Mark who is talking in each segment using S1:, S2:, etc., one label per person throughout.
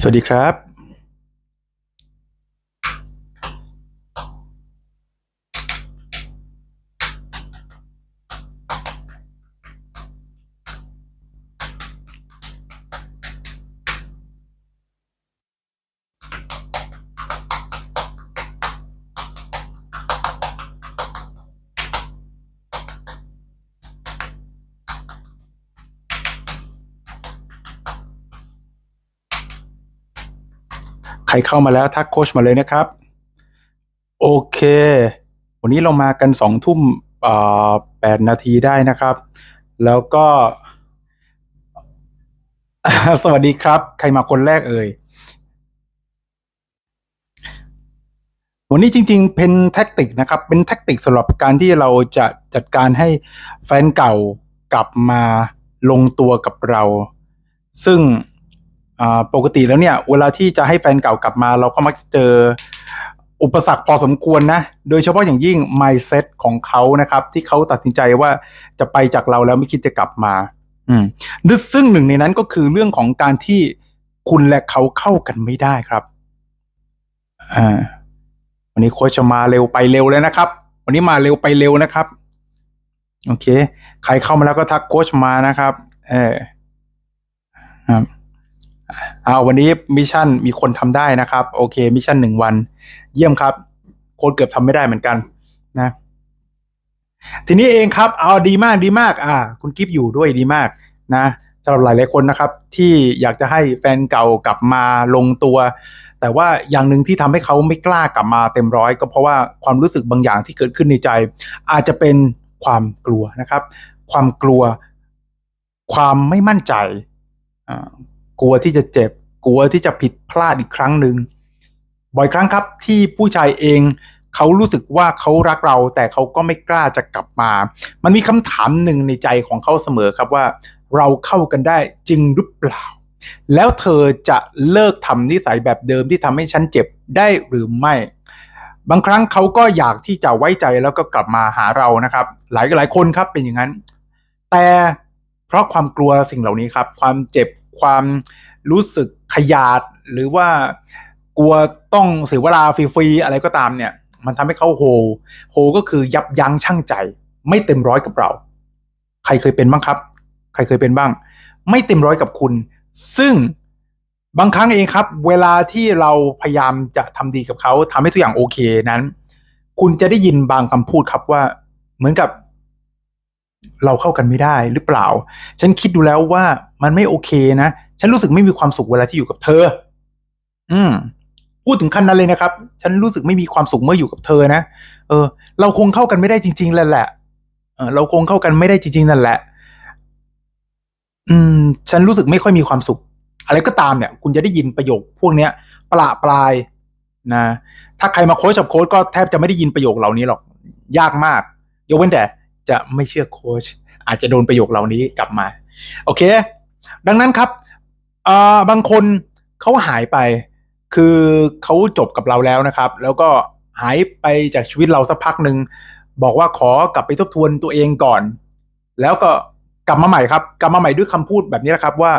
S1: สวัสดีครับ ครเข้ามาแล้วทักโค้ชมาเลยนะครับ โอเค วันนี้เรามากันสองทุ่มแปดนาทีได้นะครับ แล้วก็ สวัสดีครับ ใครมาคนแรกเอ่ยวันนี้จริง ๆ เป็นแท็กติกนะครับ เป็นแท็กติกสำหรับการที่เราจะจัดการให้แฟนเก่ากลับมาลงตัวกับเรา ซึ่ง ปกติแล้วเนี่ย เวลาที่จะให้แฟนเก่ากลับมา เราก็มักจะเจออุปสรรคพอสมควรนะ โดยเฉพาะอย่างยิ่ง mindset ของเขานะครับ ที่เขาตัดสินใจว่าจะไปจากเราแล้วไม่คิดจะกลับมา อืมซึ่งหนึ่งในนั้นก็คือเรื่องของการที่คุณและเขาเข้ากันไม่ได้ครับ อ่า วันนี้โค้ชจะมาเร็วไปเร็วเลยนะครับ วันนี้มาเร็วไปเร็วนะครับ โอเค ใครเข้ามาแล้วก็ทักโค้ชมานะครับ เออครับ เอาวันนี้มิชชั่นมีคนทำได้นะครับ โอเคมิชชั่นหนึ่งวัน เยี่ยมครับ โค้ดเกือบทำไม่ได้เหมือนกันนะ ทีนี้เองครับ เอาดีมากดีมาก อ่า คุณกิฟอยู่ด้วยดีมากนะสำหรับหลายหลายคนนะครับ ที่อยากจะให้แฟนเก่ากลับมาลงตัว แต่ว่าอย่างหนึ่งที่ทำให้เขาไม่กล้ากลับมาเต็มร้อย ก็เพราะว่าความรู้สึกบางอย่างที่เกิดขึ้นในใจ อาจจะเป็นความกลัวนะครับ ความกลัว ความไม่มั่นใจอ่า กลัวที่จะเจ็บ กลัวที่จะผิดพลาดอีกครั้งหนึ่งบ่อยครั้งครับที่ผู้ชายเองเขารู้สึกว่าเขารักเรา แต่เขาก็ไม่กล้าจะกลับมา มันมีคำถามหนึ่งในใจของเขาเสมอครับว่า เราเข้ากันได้จริงหรือเปล่า แล้วเธอจะเลิกทำนิสัยแบบเดิมที่ทำให้ฉันเจ็บได้หรือไม่ บางครั้งเขาก็อยากที่จะไว้ใจแล้วก็กลับมาหาเรานะครับ หลายหลายคนครับเป็นอย่างนั้น แต่เพราะความกลัวสิ่งเหล่านี้ครับ ความเจ็บ ความรู้สึกขยาด หรือว่ากลัวต้องเสียเวลาฟรีๆอะไรก็ตามเนี่ย มันทำให้เขาโฮโฮก็คือยับยั้งชั่งใจ ไม่เต็มร้อยกับเรา ใครเคยเป็นบ้างครับ ใครเคยเป็นบ้าง ไม่เต็มร้อยกับคุณ ซึ่งบางครั้งเองครับ เวลาที่เราพยายามจะทำดีกับเขาทำให้ทุกอย่างโอเคนั้น คุณจะได้ยินบางคำพูดครับว่า เหมือนกับ เราเข้ากันไม่ได้หรือเปล่า ฉันคิดดูแล้วว่ามันไม่โอเคนะ ฉันรู้สึกไม่มีความสุขเวลาที่อยู่กับเธอ อืม พูดถึงขั้นนั้นเลยนะครับ ฉันรู้สึกไม่มีความสุขเมื่ออยู่กับเธอนะ เออ เราคงเข้ากันไม่ได้จริงๆแล้วแหละ เออ เราคงเข้ากันไม่ได้จริงๆนั่นแหละ อืม ฉันรู้สึกไม่ค่อยมีความสุข อะไรก็ตามเนี่ย คุณจะได้ยินประโยค พวกเนี้ยประปลายนะ ถ้าใครมาโค้ชกับโค้ชก็แทบจะไม่ได้ยินประโยคเหล่านี้หรอก ยากมาก ยกเว้นแต่ จะไม่เชื่อโค้ชอาจจะโดนประโยคเหล่านี้กลับมา โอเค ดังนั้นครับอ่าบางคนเขาหายไป คือเขาจบกับเราแล้วนะครับ แล้วก็หายไปจากชีวิตเราสักพักหนึ่งบอกว่าขอกลับไปทบทวนตัวเองก่อน แล้วก็กลับมาใหม่ครับ กลับมาใหม่ด้วยคำพูดแบบนี้นะครับว่า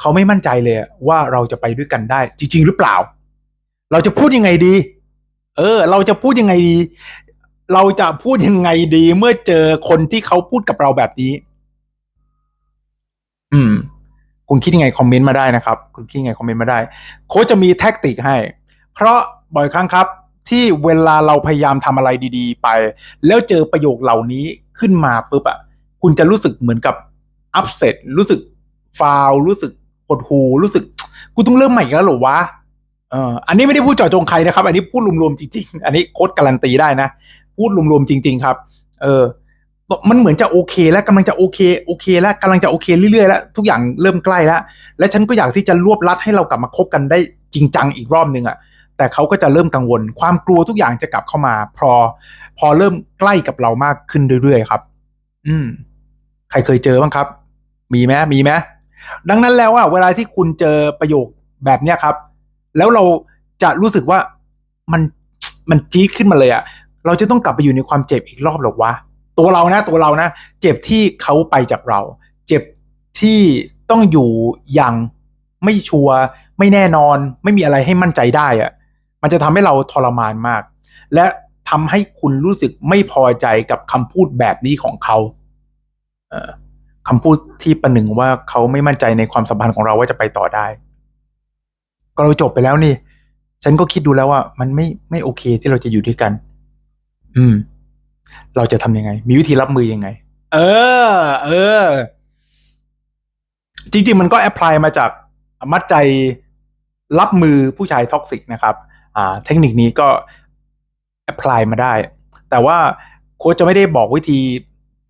S1: เขาไม่มั่นใจเลยว่าเราจะไปด้วยกันได้ จริง ๆ หรือเปล่า เราจะพูดยังไงดี เออ เราจะพูดยังไงดี เราจะพูดยังไงดีเมื่อเจอคนที่เขาพูดกับเราแบบนี้ อืม คุณคิดยังไงคอมเมนต์มาได้นะครับ คุณคิดยังไงคอมเมนต์มาได้ โค้ชจะมีแท็กติกให้ เพราะบ่อยครั้งครับ ที่เวลาเราพยายามทำอะไรดี ๆ ไป แล้วเจอประโยคเหล่านี้ขึ้นมาปุ๊บอะคุณจะรู้สึกเหมือนกับอัพเซตรู้สึกฟาวรู้สึกหดหูรู้สึก กูต้องเริ่มใหม่แล้วหรอวะเอออันนี้ไม่ได้พูดเจาะจงใครนะครับ อันนี้พูดรวมๆจริงๆ อันนี้โค้ดการันตีได้นะ พูดรวมๆจริง ๆ ครับ เออมันเหมือนจะโอเค แล้วกำลังจะโอเคโอเค แล้วกำลังจะโอเคเรื่อยๆแล้วทุกอย่างเริ่มใกล้แล้วและฉันก็อยากที่จะรวบรัดให้เรากลับมาคบกันได้จริงจังอีกรอบนึงอะ่ะแต่เขาก็จะเริ่มกังวล ความกลัวทุกอย่างจะกลับเข้ามา พอ พอเริ่มใกล้กับเรามากขึ้นเรื่อยๆครับ อืม ใครเคยเจอบ้างครับ มีไหมมีไหมดังนั้นแล้วอะเวลาที่คุณเจอประโยคแบบเนี้ยครับ แล้วเราจะรู้สึกว่ามันมันจี๊ดขึ้นมาเลยอะ เราจะต้องกลับไปอยู่ในความเจ็บอีกรอบหรอวะตัวเรานะตัวเรานะ เจ็บที่เขาไปจากเรา เจ็บที่ต้องอยู่อย่างไม่ชัวร์ไม่แน่นอน ไม่มีอะไรให้มั่นใจได้อะมันจะทำให้เราทรมานมาก และทำให้คุณรู้สึกไม่พอใจกับคำพูดแบบนี้ของเขาเออคำพูดที่ประหนึ่งว่าเขาไม่มั่นใจในความสัมพันธ์ของเราว่าจะไปต่อได้ ก็เราจบไปแล้วนี่ ฉันก็คิดดูแล้วว่า มันไม่ไม่โอเคที่เราจะอยู่ด้วยกัน อืม เราจะทำยังไง มีวิธีรับมือยังไง เออ เออ จริง ๆ มันก็แอพพลายมาจากมัดใจรับมือผู้ชายท็อกซิกนะครับ อ่า เทคนิคนี้ก็แอพพลายมาได้ แต่ว่าโค้ชจะไม่ได้บอกวิธี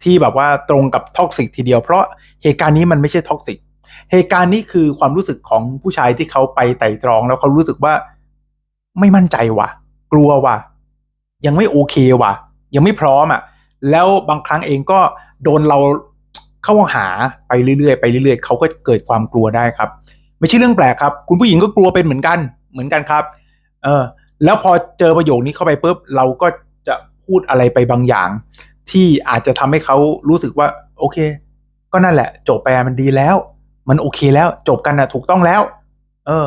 S1: ที่แบบว่าตรงกับท็อกซิกทีเดียวเพราะเหตุการณ์นี้มันไม่ใช่ท็อกซิกเหตุการณ์นี้คือความรู้สึกของผู้ชายที่เขาไปไต่ตรอง แล้วเขารู้สึกว่าไม่มั่นใจว่ะ กลัวว่ะ ยังไม่โอเคว่ะ ยังไม่พร้อมอะ แล้วบางครั้งเองก็โดนเราเข้าหาไปเรื่อยๆไปเรื่อยๆเขาก็เกิดความกลัวได้ครับ ไม่ใช่เรื่องแปลกครับ คุณผู้หญิงก็กลัวเป็นเหมือนกันเหมือนกันครับ เออแล้วพอเจอประโยคนี้เข้าไปปุ๊บเราก็จะพูดอะไรไปบางอย่าง ที่อาจจะทำให้เขารู้สึกว่า โอเค ก็นั่นแหละ จบไปมันดีแล้ว มันโอเคแล้ว จบกันนะถูกต้องแล้ว เออ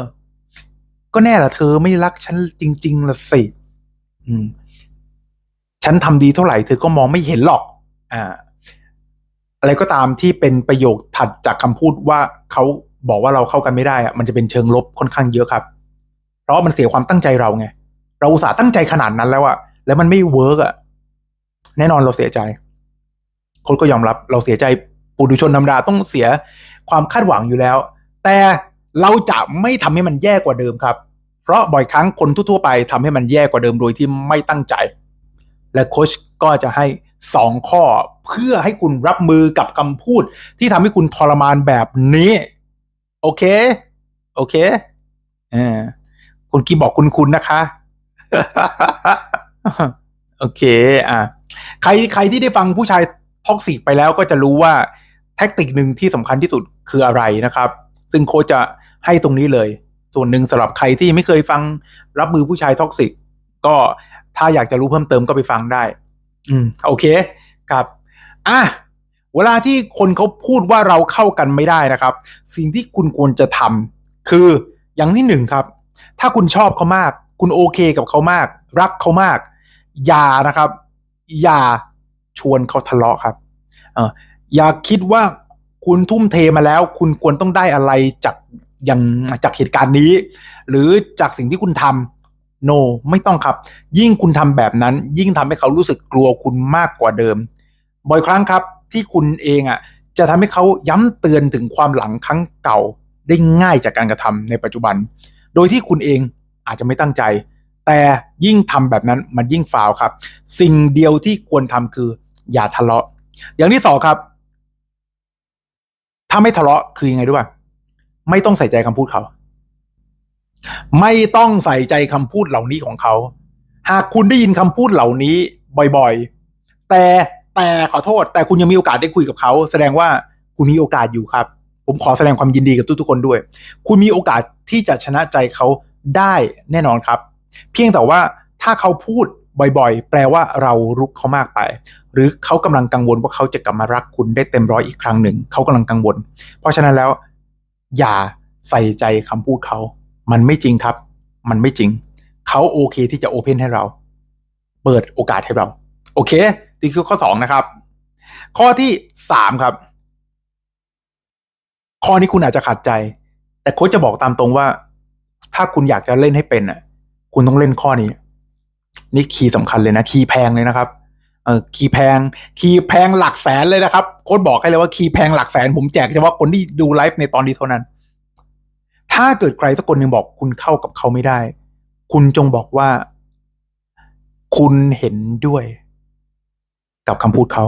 S1: ก็แน่ละเธอไม่รักฉันจริงๆละสิอืม ฉันทำดีเท่าไหร่เธอก็มองไม่เห็นหรอกอ่าอะไรก็ตามที่เป็นประโยคถัดจากคำพูดว่าเขาบอกว่าเราเข้ากันไม่ได้อะมันจะเป็นเชิงลบค่อนข้างเยอะครับ เพราะมันเสียความตั้งใจเราไงเราอุตส่าห์ตั้งใจขนาดนั้นแล้วอะแล้วมันไม่เวิร์กอะแน่นอนเราเสียใจคนก็ยอมรับเราเสียใจปุถุชนธรรมดาต้องเสียความคาดหวังอยู่แล้ว แต่เราจะไม่ทำให้มันแย่กว่าเดิมครับ เพราะบ่อยครั้งคนทั่วไปทำให้มันแย่กว่าเดิมโดยที่ไม่ตั้งใจ และโค้ชก็จะให้สองข้อเพื่อให้คุณรับมือกับคำพูดที่ทำให้คุณทรมานแบบนี้ โอเค โอเคเออคุณกีบอกคุณคุณนะคะ โอเค อะใครใครที่ได้ฟังผู้ชายท็อกซิกไปแล้วก็จะรู้ว่าแท็กติกหนึ่งที่สำคัญที่สุดคืออะไรนะครับ ซึ่งโค้ชจะให้ตรงนี้เลย ส่วนหนึ่งสำหรับใครที่ไม่เคยฟังรับมือผู้ชายท็อกซิกก็ ถ้าอยากจะรู้เพิ่มเติมก็ไปฟังได้ อืม โอเคครับ อะเวลาที่คนเขาพูดว่าเราเข้ากันไม่ได้นะครับ สิ่งที่คุณควรจะทำคืออย่างที่หนึ่งครับ ถ้าคุณชอบเขามาก คุณโอเคกับเขามาก รักเขามาก อย่านะครับ อย่าชวนเขาทะเลาะครับออย่าคิดว่าคุณทุ่มเทมาแล้ว คุณควรต้องได้อะไรจากอย่างจากเหตุการณ์นี้ หรือจากสิ่งที่คุณทำ no ไม่ต้องครับ ยิ่งคุณทำแบบนั้น ยิ่งทำให้เขารู้สึกกลัวคุณมากกว่าเดิม บ่อยครั้งครับที่คุณเองอะจะทำให้เขาย้ำเตือนถึงความหลังครั้งเก่าได้ง่ายจากการกระทำในปัจจุบัน โดยที่คุณเองอาจจะไม่ตั้งใจ แต่ยิ่งทำแบบนั้นมันยิ่งฟาวครับ สิ่งเดียวที่ควรทำคือ อย่าทะเลาะ อย่างที่สองครับ ถ้าไม่ทะเลาะคือยังไงด้วยไม่ต้องใส่ใจคำพูดเขา ไม่ต้องใส่ใจคำพูดเหล่านี้ของเขา หากคุณได้ยินคำพูดเหล่านี้บ่อยๆ แต่แต่ขอโทษ แต่คุณยังมีโอกาสได้คุยกับเขา แสดงว่าคุณมีโอกาสอยู่ครับ ผมขอแสดงความยินดีกับทุกๆคนด้วย คุณมีโอกาสที่จะชนะใจเขาได้แน่นอนครับ เพียงแต่ว่าถ้าเขาพูดบ่อยๆ แปลว่าเรารุกเขามากไป หรือเขากำลังกังวลว่าเขาจะกลับมารักคุณได้เต็มร้อยอีกครั้งหนึ่ง เขากำลังกังวล เพราะฉะนั้นแล้ว อย่าใส่ใจคำพูดเขา มันไม่จริงครับ มันไม่จริง เขาโอเคที่จะโอเพนให้เรา เปิดโอกาสให้เรา โอเค นี่คือข้อสองนะครับ ข้อที่สามครับ ข้อนี้คุณอาจจะขัดใจ แต่โค้ชจะบอกตามตรงว่า ถ้าคุณอยากจะเล่นให้เป็นอะ คุณต้องเล่นข้อนี้ นี่คีย์สำคัญเลยนะ คีย์แพงเลยนะครับเออคีย์แพง คีย์แพงหลักแสนเลยนะครับ โค้ชบอกให้เลยว่าคีย์แพงหลักแสน ผมแจกเฉพาะคนที่ดูไลฟ์ในตอนนี้เท่านั้น ถ้าเกิดใครสักคนหนึ่งบอกคุณเข้ากับเขาไม่ได้ คุณจงบอกว่า คุณเห็นด้วย กับคำพูดเขา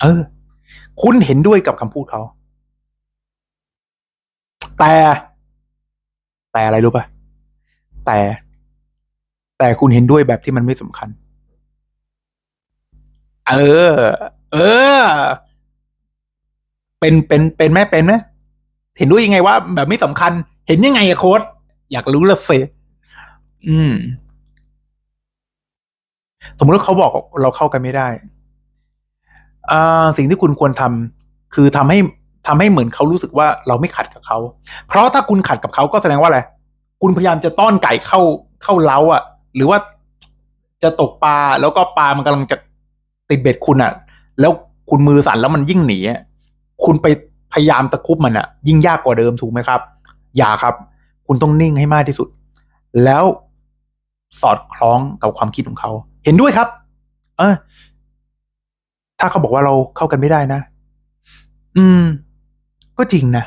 S1: เออ คุณเห็นด้วยกับคำพูดเขา แต่ แต่อะไรรู้ป่ะ แต่ แต่คุณเห็นด้วยแบบที่มันไม่สำคัญ เออ เออ เป็นเป็นเป็นไหมเป็นไหม เห็นด้วยยังไงว่า แบบไม่สำคัญ เห็นยังไงอะโค้ดอยากรู้ละสิอืม สมมติว่าเขาบอกเราเข้ากันไม่ได้อ่าสิ่งที่คุณควรทำคือทำให้ทำให้เหมือนเขารู้สึกว่าเราไม่ขัดกับเขา เพราะถ้าคุณขัดกับเขาก็แสดงว่าอะไร คุณพยายามจะต้อนไก่เข้าเข้าเล้าอะ หรือว่าจะตกปลาแล้วก็ปลามันกำลังจะติดเบ็ดคุณอะ แล้วคุณมือสั่นแล้วมันยิ่งหนีอะคุณไป พยายามตะคุบมันอะยิ่งยากกว่าเดิมถูกไหมครับ อย่าครับ คุณต้องนิ่งให้มากที่สุด แล้วสอดคล้องกับความคิดของเขา เห็นด้วยครับ เออ ถ้าเขาบอกว่าเราเข้ากันไม่ได้นะ อืม ก็จริงนะ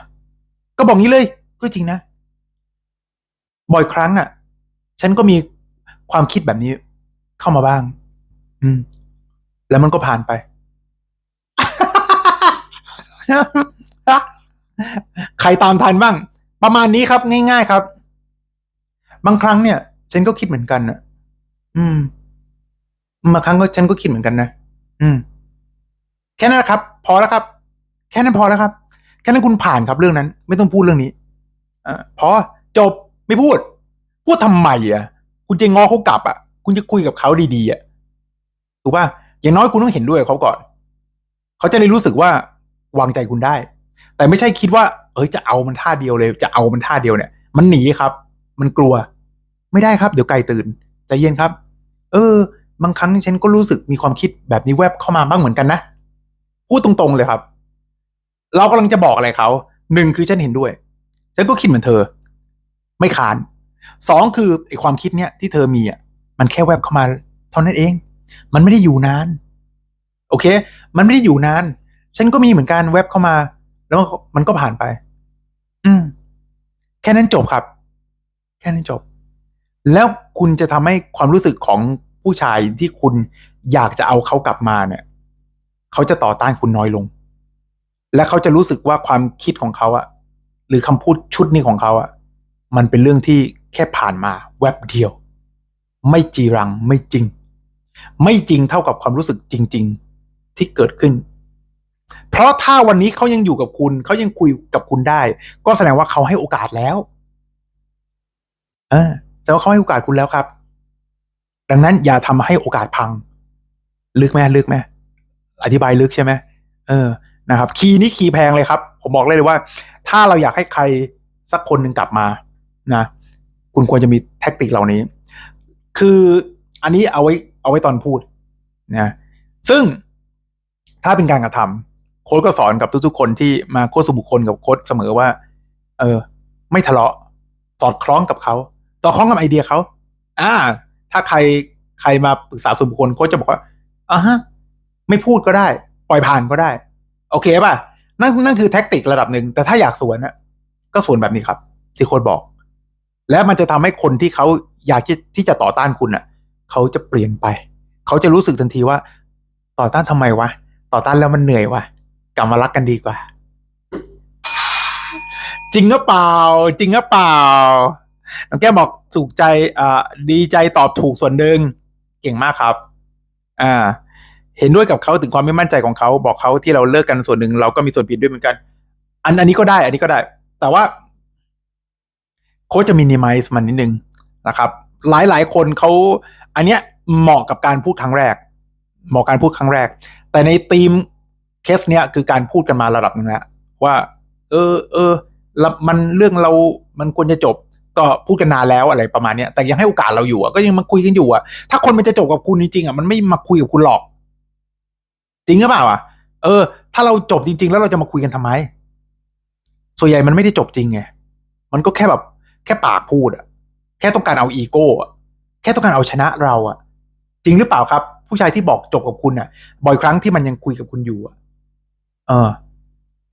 S1: ก็บอกงี้เลย ก็จริงนะ บ่อยครั้งอะ ฉันก็มีความคิดแบบนี้ เข้ามาบ้าง อืม แล้วมันก็ผ่านไป ใครตามทันบ้าง ประมาณนี้ครับ ง่ายๆครับ บางครั้งเนี่ย ฉันก็คิดเหมือนกันนะอืมบางครั้งก็ฉันก็คิดเหมือนกันนะอืม แค่นั้นครับ พอแล้วครับ แค่นั้นพอแล้วครับ แค่นั้นคุณผ่านครับเรื่องนั้น ไม่ต้องพูดเรื่องนี้อ่าพอจบไม่พูด พูดทำไมอะ คุณจะงอเขากลับอะ คุณจะคุยกับเขาดีๆอะถูกป่ะอย่างน้อยคุณต้องเห็นด้วยเขาก่อน เขาจะได้รู้สึกว่าวางใจคุณได้ แต่ไม่ใช่คิดว่า เอ้ยจะเอามันท่าเดียวเลย จะเอามันท่าเดียวเนี่ย มันหนีครับ มันกลัว ไม่ได้ครับ เดี๋ยวไก่ตื่นใจเย็นครับ เออ บางครั้งฉันก็รู้สึกมีความคิดแบบนี้แวบเข้ามาบ้างเหมือนกันนะพูดตรงๆเลยครับ เรากำลังจะบอกอะไรเขาหนึ่งคือฉันเห็นด้วย ฉันก็คิดเหมือนเธอ ไม่ขานสองคือไอความคิดเนี้ยที่เธอมีอะมันแค่แวบเข้ามา เท่านั้นเอง มันไม่ได้อยู่นาน โอเค มันไม่ได้อยู่นาน ฉันก็มีเหมือนกันแวบเข้ามา แล้วมันก็ผ่านไป อืม แค่นั้นจบครับ แค่นั้นจบ แล้วคุณจะทำให้ความรู้สึกของผู้ชายที่คุณอยากจะเอาเขากลับมาเนี่ย เขาจะต่อต้านคุณน้อยลง และเขาจะรู้สึกว่าความคิดของเขาอะหรือคำพูดชุดนี้ของเขาอะมันเป็นเรื่องที่แค่ผ่านมา แวบเดียว ไม่จีรังไม่จริง ไม่จริงเท่ากับความรู้สึกจริง ๆ ที่เกิดขึ้น เพราะถ้าวันนี้เขายังอยู่กับคุณ เขายังคุยกับคุณได้ ก็แสดงว่าเขาให้โอกาสแล้วเออแสดงว่าเขาให้โอกาสคุณแล้วครับ ดังนั้นอย่าทำให้โอกาสพัง ลึกไหมลึกไหมอธิบายลึกใช่ไหมเออนะครับ คีย์นี้คีย์แพงเลยครับ ผมบอกเลยว่า ถ้าเราอยากให้ใครสักคนหนึ่งกลับมานะคุณควรจะมีแท็กติกเหล่านี้ คืออันนี้เอาไว้เอาไว้ตอนพูดนะซึ่งถ้าเป็นการกระทำ โค้ชก็สอนกับทุกๆคนที่มาโค้ชส่วนบุคคลกับโค้ชเสมอว่า เออ ไม่ทะเลาะ สอดคล้องกับเขาสอดคล้องกับไอเดียเขาอ่า ถ้าใครใครมาปรึกษาส่วนบุคคลโค้ชจะบอกว่าอ่าฮะ ไม่พูดก็ได้ ปล่อยผ่านก็ได้ โอเคป่ะนั่นนั่นคือแท็กติกระดับหนึ่งแต่ถ้าอยากสวนน่ะก็สวนแบบนี้ครับ ที่โค้ชบอก และมันจะทำให้คนที่เขาอยากที่ที่จะต่อต้านคุณน่ะเขาจะเปลี่ยนไป เขาจะรู้สึกทันทีว่า ต่อต้านทำไมวะต่อต้านแล้วมันเหนื่อยวะ กลับมารักกันดีกว่า จริงหรือเปล่า จริงหรือเปล่าน้องแก้มบอกถูกใจอ่าดีใจตอบถูกส่วนหนึ่งเก่งมากครับ อ่า เห็นด้วยกับเขาถึงความไม่มั่นใจของเขาบอกเขาที่เราเลิกกันส่วนหนึ่งเราก็มีส่วนผิดด้วยเหมือนกัน อันอันนี้ก็ได้ อันนี้ก็ได้ แต่ว่าโค้ชจะมินิมัลมันนิดนึงนะครับ หลายหลายคนเขาอันเนี้ยเหมาะกับการพูดครั้งแรก เหมาะการพูดครั้งแรก แต่ในทีม เคสเนี้ยคือการพูดกันมาระดับหนึ่งแล้วว่า เออเออมันเรื่องเรามันควรจะจบก็พูดกันนานแล้วอะไรประมาณเนี้ยแต่ยังให้โอกาสเราอยู่อะก็ยังมาคุยกันอยู่อะถ้าคนมันจะจบกับคุณจริงๆอะมันไม่มาคุยกับคุณหรอก จริงหรือเปล่าอะเออ ถ้าเราจบจริง ๆ แล้วเราจะมาคุยกันทำไม ส่วนใหญ่มันไม่ได้จบจริงไงมันก็แค่แบบ แค่ปากพูดอะ แค่ต้องการเอาอีโก้อะแค่ต้องการเอาชนะเราอะ จริงหรือเปล่าครับ ผู้ชายที่บอกจบกับคุณอะ บ่อยครั้งที่มันยังคุยกับคุณอยู่อะ เออ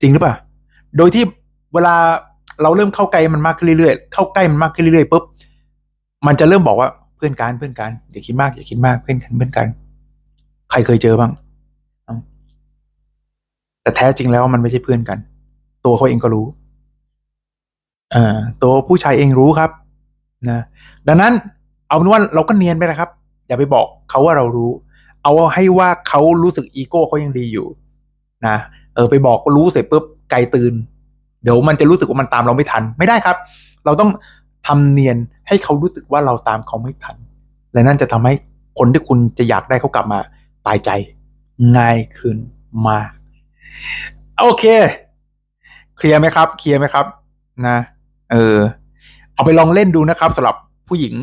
S1: จริงหรือเปล่า โดยที่เวลาเราเริ่มเข้าใกล้มันมากขึ้นเรื่อยๆ เข้าใกล้มันมากขึ้นเรื่อยๆปุ๊บ มันจะเริ่มบอกว่าเพื่อนกันเพื่อนกันอย่าคิดมากอย่าคิดมากเพื่อนกันเพื่อนกัน ใครเคยเจอบ้าง แต่แท้จริงแล้วมันไม่ใช่เพื่อนกัน ตัวเขาเองก็รู้อ่าตัวผู้ชายเองรู้ครับ นะ ดังนั้นเอาเป็นว่าเราก็เนียนไปนะครับ อย่าไปบอกเขาว่าเรารู้ เอาให้ว่าเขารู้สึกอีโก้เขายังดีอยู่ นะ เออไปบอกรู้เสร็จปุ๊บไกลตื่น เดี๋ยวมันจะรู้สึกว่ามันตามเราไม่ทัน ไม่ได้ครับ เราต้องทำเนียนให้เขารู้สึกว่าเราตามเขาไม่ทัน และนั่นจะทำให้คนที่คุณจะอยากได้เขากลับมาตายใจ ง่ายขึ้นมากโอเค เคลียร์ไหมครับ เคลียร์ไหมครับ นะ เออ เอาไปลองเล่นดูนะครับสำหรับ ผู้หญิง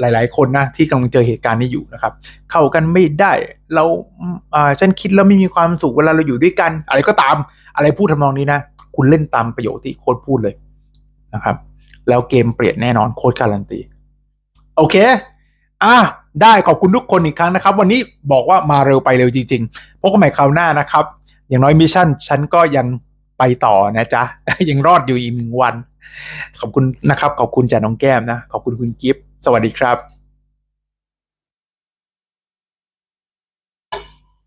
S1: หลาย ๆ คนนะที่กำลังเจอเหตุการณ์นี้อยู่นะครับ เข้ากันไม่ได้เราอ่าฉันคิดแล้วไม่มีความสุขเวลาเราอยู่ด้วยกัน อะไรก็ตามอะไรพูดทำนองนี้นะ คุณเล่นตามประโยคที่โค้ดพูดเลยนะครับ แล้วเกมเปลี่ยนแน่นอนโค้ดการันตี โอเค อะได้ขอบคุณทุกคนอีกครั้งนะครับ วันนี้บอกว่ามาเร็วไปเร็วจริง ๆพบกันใหม่คราวหน้านะครับ อย่างน้อยมิชชั่นฉันก็ยัง ไปต่อนะจ๊ะ ยังรอดอยู่อีกหนึ่งวัน ขอบคุณนะครับ ขอบคุณจ่าน้องแก้มนะ ขอบคุณคุณกิฟต์สวัสดีครับ